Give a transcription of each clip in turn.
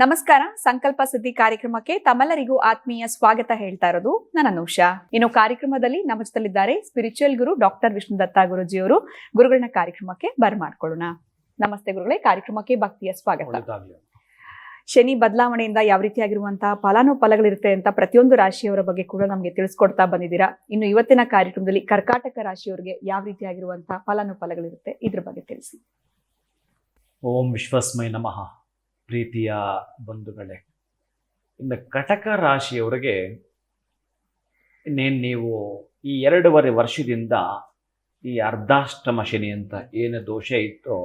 ನಮಸ್ಕಾರ. ಸಂಕಲ್ಪ ಸುದ್ದಿ ಕಾರ್ಯಕ್ರಮಕ್ಕೆ ತಮ್ಮೆಲ್ಲರಿಗೂ ಆತ್ಮೀಯ ಸ್ವಾಗತ ಹೇಳ್ತಾ ಇರೋದು ನನ್ನ ಅನುಷಾ. ಇನ್ನು ಕಾರ್ಯಕ್ರಮದಲ್ಲಿ ನಮ್ಮ ಜೊತೆಲಿದ್ದಾರೆ ಸ್ಪಿರಿಚುವಲ್ ಗುರು ಡಾಕ್ಟರ್ ವಿಷ್ಣು ದತ್ತ ಗುರುಜಿಯವರು. ಗುರುಗಳನ್ನ ಕಾರ್ಯಕ್ರಮಕ್ಕೆ ಬರಮಾಡ್ಕೊಳ್ಳೋಣ ನಮಸ್ತೆ ಗುರುಗಳೇ ಕಾರ್ಯಕ್ರಮಕ್ಕೆ ಭಕ್ತಿಯ ಸ್ವಾಗತ. ಶನಿ ಬದಲಾವಣೆಯಿಂದ ಯಾವ ರೀತಿಯಾಗಿರುವಂತಹ ಫಲಾನುಫಲಗಳಿರುತ್ತೆ ಅಂತ ಪ್ರತಿಯೊಂದು ರಾಶಿಯವರ ಬಗ್ಗೆ ಕೂಡ ನಮಗೆ ತಿಳಿಸ್ಕೊಡ್ತಾ ಬಂದಿದ್ದೀರಾ. ಇನ್ನು ಇವತ್ತಿನ ಕಾರ್ಯಕ್ರಮದಲ್ಲಿ ಕರ್ಕಾಟಕ ರಾಶಿಯವರಿಗೆ ಯಾವ ರೀತಿಯಾಗಿರುವಂತಹ ಫಲಾನುಫಲಗಳಿರುತ್ತೆ ಇದ್ರ ಬಗ್ಗೆ ತಿಳಿಸಿ. ಓಂ ವಿಶ್ವಸ್ಮೈ ನಮಃ. ಪ್ರೀತಿಯ ಬಂಧುಗಳೇ ಇನ್ನು ಕಟಕ ರಾಶಿಯವರಿಗೆ ಇನ್ನೇನು ನೀವು ಈ ಎರಡೂವರೆ ವರ್ಷದಿಂದ ಈ ಅರ್ಧಾಷ್ಟಮ ಶನಿ ಅಂತ ಏನು ದೋಷ ಇತ್ತೋ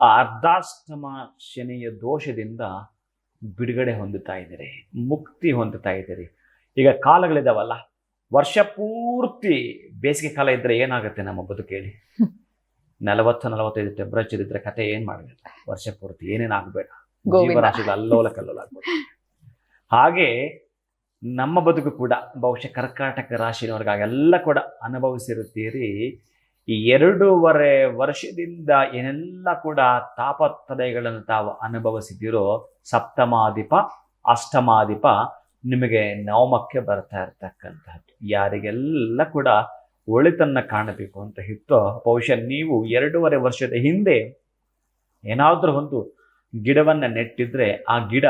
ಆ ಅರ್ಧಾಷ್ಟಮ ಶನಿಯ ದೋಷದಿಂದ ಬಿಡುಗಡೆ ಹೊಂದುತ್ತಾ ಇದ್ದೀರಿ ಮುಕ್ತಿ ಹೊಂದುತ್ತಾ ಇದ್ದೀರಿ. ಈಗ ಕಾಲಗಳಿದಾವಲ್ಲ ವರ್ಷ ಪೂರ್ತಿ ಬೇಸಿಗೆ ಕಾಲ ಇದ್ದರೆ ಏನಾಗುತ್ತೆ ನಮ್ಮ ಬದುಕೇಳಿ? ನಲವತ್ತು ನಲವತ್ತೈದು ಟೆಂಪ್ರೇಚರ್ ಇದ್ದರೆ ಕತೆ ಏನು ಮಾಡಬೇಕು? ವರ್ಷ ಪೂರ್ತಿ ಏನೇನು ಆಗ್ಬೇಡ ಗೋವಿಂದ. ಜೀವರಾಶಿಗಳು ಅಲ್ಲೋಲ ಕಲ್ಲೋಲ ಆಗ್ಬೇಕು ಹಾಗೆ ನಮ್ಮ ಬದುಕು ಕೂಡ, ಬಹುಶಃ ಕರ್ಕಾಟಕ ರಾಶಿನವ್ರಿಗಾಗೆಲ್ಲ ಕೂಡ ಅನುಭವಿಸಿರುತ್ತೀರಿ. ಈ ಎರಡೂವರೆ ವರ್ಷದಿಂದ ಏನೆಲ್ಲ ಕೂಡ ತಾಪತ್ರಯಗಳನ್ನು ತಾವು ಅನುಭವಿಸಿದ್ದೀರೋ, ಸಪ್ತಮಾಧಿಪ, ಅಷ್ಟಮಾಧಿಪ ನಿಮಗೆ ನವಮಕ್ಕೆ ಬರ್ತಾ ಇರ್ತಕ್ಕಂಥದ್ದು ಯಾರಿಗೆಲ್ಲ ಕೂಡ ಒಳಿತನ್ನ ಕಾಣಬೇಕು ಅಂತ ಇತ್ತೋ ಬಹುಶಃ ನೀವು ಎರಡೂವರೆ ವರ್ಷದ ಹಿಂದೆ ಏನಾದರೂ ಒಂದು ಗಿಡವನ್ನು ನೆಟ್ಟಿದ್ರೆ ಆ ಗಿಡ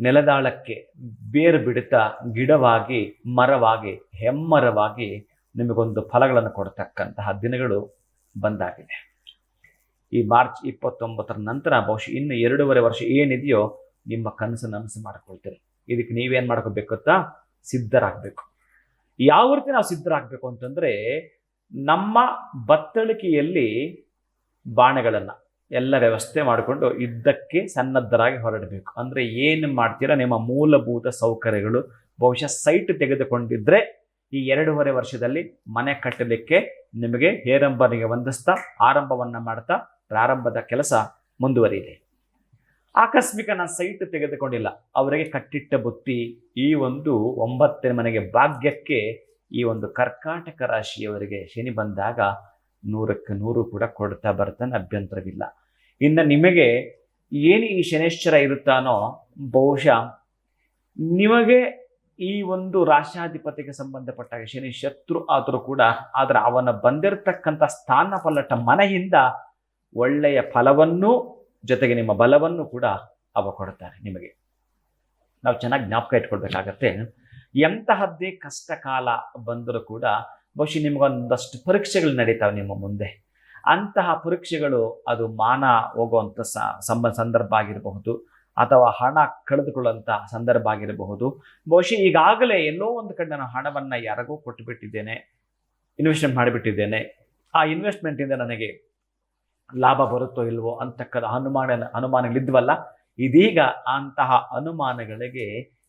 ನೆಲದಾಳಕ್ಕೆ ಬೇರು ಬಿಡುತ್ತಾ ಗಿಡವಾಗಿ, ಮರವಾಗಿ, ಹೆಮ್ಮರವಾಗಿ ನಿಮಗೊಂದು ಫಲಗಳನ್ನು ಕೊಡ್ತಕ್ಕಂತಹ ದಿನಗಳು ಬಂದಾಗಿದೆ. ಈ ಮಾರ್ಚ್ ಇಪ್ಪತ್ತೊಂಬತ್ತರ ನಂತರ ಬಹುಶಃ ಇನ್ನು ಎರಡೂವರೆ ವರ್ಷ ಏನಿದೆಯೋ ನಿಮ್ಮ ಕನಸು ನನಸು ಮಾಡ್ಕೊಳ್ತೀರಿ ಇದಕ್ಕೆ ನೀವೇನು ಮಾಡ್ಕೋಬೇಕು ಸಿದ್ಧರಾಗಬೇಕು. ಯಾವ ರೀತಿ ನಾವು ಸಿದ್ಧರಾಗಬೇಕು ಅಂತಂದ್ರೆ ನಮ್ಮ ಬತ್ತಳಿಕೆಯಲ್ಲಿ ಬಾಣಗಳನ್ನು ಎಲ್ಲ ವ್ಯವಸ್ಥೆ ಮಾಡಿಕೊಂಡು ಯುದ್ಧಕ್ಕೆ ಸನ್ನದ್ಧರಾಗಿ ಹೊರಡಬೇಕು. ಅಂದರೆ ಏನು ಮಾಡ್ತೀರಾ? ನಿಮ್ಮ ಮೂಲಭೂತ ಸೌಕರ್ಯಗಳು ಬಹುಶಃ ಸೈಟ್ ತೆಗೆದುಕೊಂಡಿದ್ದರೆ ಈ ಎರಡೂವರೆ ವರ್ಷದಲ್ಲಿ ಮನೆ ಕಟ್ಟಲಿಕ್ಕೆ ನಿಮಗೆ ಹೇರಂಬನಿಗೆ ವಂದಿಸ್ತಾ, ಆರಂಭವನ್ನು ಮಾಡ್ತಾ ಪ್ರಾರಂಭದ ಕೆಲಸ ಮುಂದುವರಿಯಿದೆ. ಆಕಸ್ಮಿಕ ನಾನು ಸೈಟ್ ತೆಗೆದುಕೊಂಡಿಲ್ಲ. ಅವರಿಗೆ ಕಟ್ಟಿಟ್ಟ ಬುತ್ತಿ, ಈ ಒಂದು ಒಂಬತ್ತನೇ ಮನೆಗೆ ಭಾಗ್ಯಕ್ಕೆ ಈ ಒಂದು ಕರ್ಕಾಟಕ ರಾಶಿಯವರಿಗೆ ಶನಿ ಬಂದಾಗ ನೂರಕ್ಕೆ ನೂರು ಕೂಡ ಕೊಡ್ತಾ ಬರ್ತಾನೆ ಅಭ್ಯಂತರವಿಲ್ಲ. ಇನ್ನು ನಿಮಗೆ ಏನು ಈ ಶನೇಶ್ವರ ಇರುತ್ತಾನೋ ಬಹುಶಃ ನಿಮಗೆ ಈ ಒಂದು ರಾಶಾಧಿಪತಿಗೆ ಸಂಬಂಧಪಟ್ಟ ಶನಿ ಶತ್ರು ಆದರೂ ಕೂಡ ಆದರೆ ಅವನ ಬಂದಿರತಕ್ಕಂಥ ಸ್ಥಾನ ಪಲ್ಲಟ ಮನೆಯಿಂದ ಒಳ್ಳೆಯ ಫಲವನ್ನು ಜೊತೆಗೆ ನಿಮ್ಮ ಬಲವನ್ನು ಕೂಡ ಅವ ಕೊಡುತ್ತಾರೆ ನಿಮಗೆ. ನಾವು ಚೆನ್ನಾಗಿ ಜ್ಞಾಪಕ ಇಟ್ಕೊಳ್ಬೇಕಾಗತ್ತೆ. ಎಂತಹದ್ದೇ ಕಷ್ಟ ಕಾಲ ಬಂದರೂ ಕೂಡ ಬಹುಶಃ ನಿಮಗೊಂದಷ್ಟು ಪರೀಕ್ಷೆಗಳು ನಡೀತಾವೆ ನಿಮ್ಮ ಮುಂದೆ. ಅಂತಹ ಪರೀಕ್ಷೆಗಳು ಅದು ಮಾನ ಹೋಗುವಂಥ ಸಂಬ, ಸಂದರ್ಭ ಆಗಿರಬಹುದು. ಅಥವಾ ಹಣ ಕಳೆದುಕೊಳ್ಳುವಂಥ ಸಂದರ್ಭ ಆಗಿರಬಹುದು. ಬಹುಶಃ ಈಗಾಗಲೇ ಎಲ್ಲೋ ಒಂದು ಕಡೆ ನಾನು ಹಣವನ್ನು ಯಾರಿಗೂ ಕೊಟ್ಟುಬಿಟ್ಟಿದ್ದೇನೆ ಇನ್ವೆಸ್ಟ್ಮೆಂಟ್ ಮಾಡಿಬಿಟ್ಟಿದ್ದೇನೆ. ಆ ಇನ್ವೆಸ್ಟ್ಮೆಂಟಿಂದ ನನಗೆ ಲಾಭ ಬರುತ್ತೋ ಇಲ್ವೋ ಅಂತಕ್ಕದ ಅನುಮಾನ, ಅನುಮಾನಗಳಿದ್ವಲ್ಲ, ಇದೀಗ ಅಂತಹ ಅನುಮಾನಗಳಿಗೆ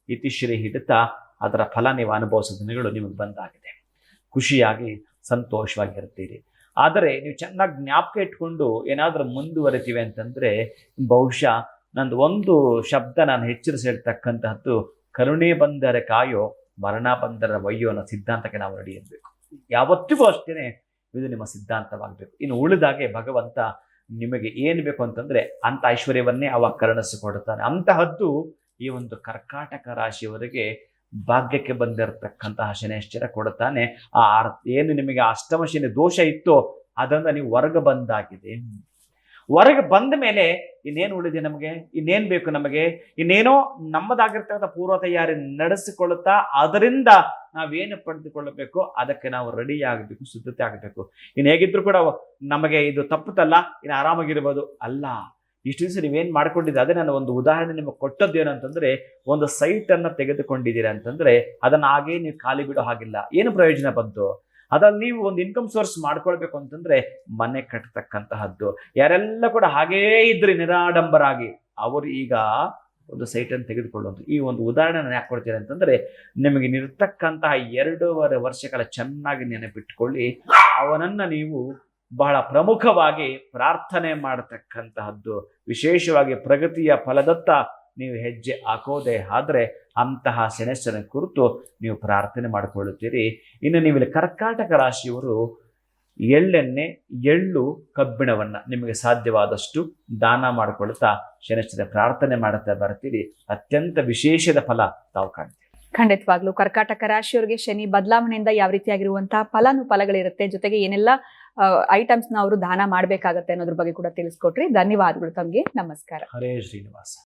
ಇತಿಶ್ರೀ ಹಿಡಿತಾ ಅದರ ಫಲ ನೀವು ಅನುಭವಿಸೋ ದಿನಗಳು ನಿಮಗೆ ಬಂದಾಗಿದೆ. ಖುಷಿಯಾಗಿ ಸಂತೋಷವಾಗಿರ್ತೀರಿ ಆದರೆ ನೀವು ಚೆನ್ನಾಗಿ ಜ್ಞಾಪಕ ಇಟ್ಕೊಂಡು ಏನಾದರೂ ಮುಂದುವರಿತೀವಿ ಅಂತಂದರೆ ಬಹುಶಃ ನಂದು ಒಂದು ಶಬ್ದ ನಾನು ಹೆಚ್ಚರಿಸಿ ಹೇಳ್ತಕ್ಕಂತಹದ್ದು ಕರುಣೆ ಬಂದರೆ ಕಾಯೋ, ಮರಣ ಬಂದರ ವಯ್ಯೋ ಅನ್ನೋ ಸಿದ್ಧಾಂತಕ್ಕೆ ನಾವು ರೆಡಿ ಇರಬೇಕು. ಯಾವತ್ತಿಗೂ ಅಷ್ಟೇ ಇದು ನಿಮ್ಮ ಸಿದ್ಧಾಂತವಾಗಬೇಕು. ಇನ್ನು ಉಳಿದಾಗೆ ಭಗವಂತ ನಿಮಗೆ ಏನು ಬೇಕು ಅಂತಂದರೆ ಅಂತ ಐಶ್ವರ್ಯವನ್ನೇ ಅವಾಗ ಕರುಣಿಸಿಕೊಡುತ್ತಾನೆ. ಅಂತಹದ್ದು ಈ ಒಂದು ಕರ್ಕಾಟಕ ರಾಶಿಯವರಿಗೆ ಭಾಗ್ಯಕ್ಕೆ ಬಂದಿರತಕ್ಕಂತಹ ಶನೇಶ್ವರ ಕೊಡುತ್ತಾನೆ. ಆ ಅರ್ಥ ಏನು ನಿಮಗೆ ಅಷ್ಟಮ ಶನಿ ದೋಷ ಇತ್ತೋ ಅದರಿಂದ ನೀವು ಹೊರಗೆ ಬಂದಾಗಿದೆ. ಹೊರಗೆ ಬಂದ ಮೇಲೆ ಇನ್ನೇನು ಉಳಿದೆ ನಮಗೆ? ಇನ್ನೇನು ಬೇಕು ನಮಗೆ? ಇನ್ನೇನೋ ನಮ್ಮದಾಗಿರ್ತಕ್ಕಂಥ ಪೂರ್ವ ತಯಾರಿ ನಡೆಸಿಕೊಳ್ಳುತ್ತಾ ಅದರಿಂದ ನಾವೇನು ಪಡೆದುಕೊಳ್ಳಬೇಕು? ಅದಕ್ಕೆ ನಾವು ರೆಡಿ ಆಗಬೇಕು, ಸಿದ್ಧತೆ ಆಗಬೇಕು. ಇನ್ನು ಹೇಗಿದ್ರು ಕೂಡ ನಮಗೆ ಇದು ತಪ್ಪುತ್ತಲ್ಲ ಇನ್ನು ಆರಾಮಾಗಿರ್ಬೋದು. ಅಲ್ಲ. ಇಷ್ಟು ದಿವಸ ನೀವೇನು ಮಾಡ್ಕೊಂಡಿದ್ದೆ ಅದೇ ನಾನು ಒಂದು ಉದಾಹರಣೆ ನಿಮಗೆ ಕೊಟ್ಟದ್ದು ಏನಂತಂದರೆ ಒಂದು ಸೈಟನ್ನು ತೆಗೆದುಕೊಂಡಿದ್ದೀರಿ ಅಂತಂದರೆ, ಅದನ್ನು ಅದನ್ನ ಹಾಗೇ ನೀವು ಖಾಲಿ ಬಿಡೋ ಹಾಗಿಲ್ಲ. ಏನು ಪ್ರಯೋಜನ ಬಂತು? ಅದರಲ್ಲಿ ನೀವು ಒಂದು ಇನ್ಕಮ್ ಸೋರ್ಸ್ ಮಾಡ್ಕೊಳ್ಬೇಕು ಅಂತಂದರೆ, ಮನೆ ಕಟ್ಟತಕ್ಕಂತಹದ್ದು ಯಾರೆಲ್ಲ ಕೂಡ ಹಾಗೇ ಇದ್ರಿ, ನಿರಾಡಂಬರಾಗಿ. ಅವರು ಈಗ ಒಂದು ಸೈಟನ್ನು ತೆಗೆದುಕೊಳ್ಳುವಂಥ ಈ ಒಂದು ಉದಾಹರಣೆ ನಾನು ಯಾಕೆ ಕೊಡ್ತೀನಿ ಅಂತಂದರೆ, ನಿಮಗೆ ನಿರ್ತಕ್ಕಂತಹ ಎರಡೂವರೆ ವರ್ಷಗಳ ಚೆನ್ನಾಗಿ ನೆನಪಿಟ್ಕೊಳ್ಳಿ. ಅವನನ್ನು ನೀವು ಬಹಳ ಪ್ರಮುಖವಾಗಿ ಪ್ರಾರ್ಥನೆ ಮಾಡತಕ್ಕಂತಹದ್ದು, ವಿಶೇಷವಾಗಿ ಪ್ರಗತಿಯ ಫಲದತ್ತ ನೀವು ಹೆಜ್ಜೆ ಹಾಕೋದೇ ಆದರೆ ಅಂತಹ ಸೆಣಸಿನ ಕುರಿತು ನೀವು ಪ್ರಾರ್ಥನೆ ಮಾಡಿಕೊಳ್ಳುತ್ತೀರಿ. ಇನ್ನು ನೀವು ಇಲ್ಲಿ ಕರ್ಕಾಟಕ ರಾಶಿಯವರು ಎಳ್ಳೆಣ್ಣೆ, ಎಳ್ಳು ಕಬ್ಬಿಣವನ್ನು ನಿಮಗೆ ಸಾಧ್ಯವಾದಷ್ಟು ದಾನ ಮಾಡಿಕೊಳ್ತಾ ಶನಿಶ್ಚರ ಪ್ರಾರ್ಥನೆ ಮಾಡುತ್ತಾ ಬರ್ತೀರಿ. ಅತ್ಯಂತ ವಿಶೇಷದ ಫಲ ತಾವು ಕಾಣ್ತೀರಿ. ಖಂಡಿತವಾಗ್ಲೂ ಕರ್ಕಾಟಕ ರಾಶಿಯವರಿಗೆ ಶನಿ ಬದಲಾವಣೆಯಿಂದ ಯಾವ ರೀತಿಯಾಗಿರುವಂತಹ ಫಲಾನುಫಲಗಳಿರುತ್ತೆ, ಜೊತೆಗೆ ಏನೆಲ್ಲ ಐಟಮ್ಸ್ನ ಅವರು ದಾನ ಮಾಡಬೇಕಾಗತ್ತೆ ಅನ್ನೋದ್ರ ಬಗ್ಗೆ ಕೂಡ ತಿಳಿಸ್ಕೊಟ್ರಿ. ಧನ್ಯವಾದಗಳು ತಮಗೆ. ನಮಸ್ಕಾರ. ಹರೇ ಶ್ರೀನಿವಾಸ.